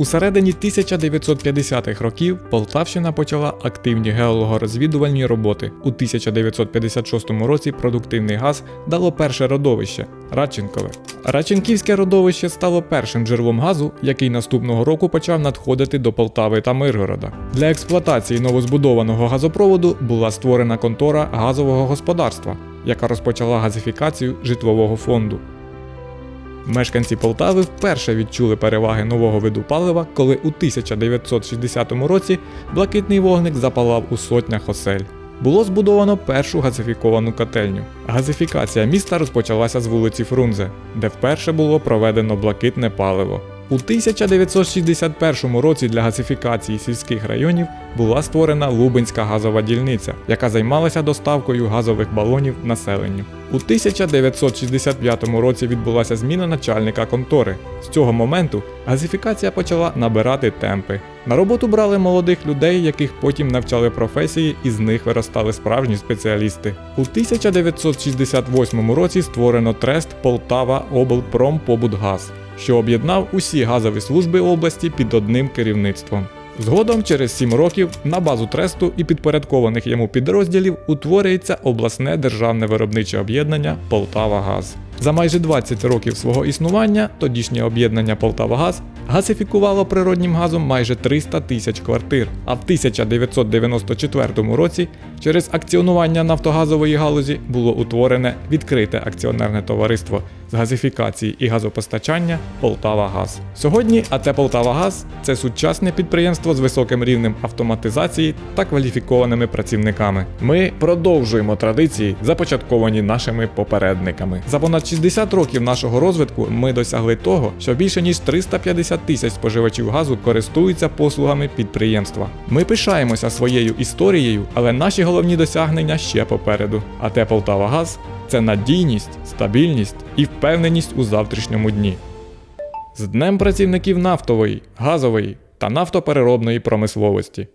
У середині 1950-х років Полтавщина почала активні геологорозвідувальні роботи. У 1956 році продуктивний газ дало перше родовище Радченкове. Радченківське родовище стало першим джерелом газу, який наступного року почав надходити до Полтави та Миргорода. Для експлуатації новозбудованого газопроводу була створена контора газового господарства, яка розпочала газифікацію житлового фонду. Мешканці Полтави вперше відчули переваги нового виду палива, коли у 1960 році блакитний вогник запалав у сотнях осель. Було збудовано першу газифіковану котельню. Газифікація міста розпочалася з вулиці Фрунзе, де вперше було проведено блакитне паливо. У 1961 році для газифікації сільських районів була створена Лубенська газова дільниця, яка займалася доставкою газових балонів населенню. У 1965 році відбулася зміна начальника контори. З цього моменту газифікація почала набирати темпи. На роботу брали молодих людей, яких потім навчали професії, і з них виростали справжні спеціалісти. У 1968 році створено трест Полтава Облпромпобудгаз, що об'єднав усі газові служби області під одним керівництвом. Згодом, через 7 років, на базу тресту і підпорядкованих йому підрозділів утворюється обласне державне виробниче об'єднання Полтавагаз. За майже 20 років свого існування тодішнє об'єднання Полтавагаз газифікувало природнім газом майже 300 тисяч квартир. А в 1994 році через акціонування нафтогазової галузі було утворене відкрите акціонерне товариство з газифікації і газопостачання Полтавагаз. Сьогодні АТ Полтавагаз це сучасне підприємство з високим рівнем автоматизації та кваліфікованими працівниками. Ми продовжуємо традиції, започатковані нашими попередниками. За понад 60 років нашого розвитку ми досягли того, що більше ніж 350 тисяч споживачів газу користуються послугами підприємства. Ми пишаємося своєю історією, але наші головні досягнення ще попереду. АТ Полтавагаз це надійність, стабільність і впевненість у завтрашньому дні. З Днем працівників нафтової, газової та нафтопереробної промисловості.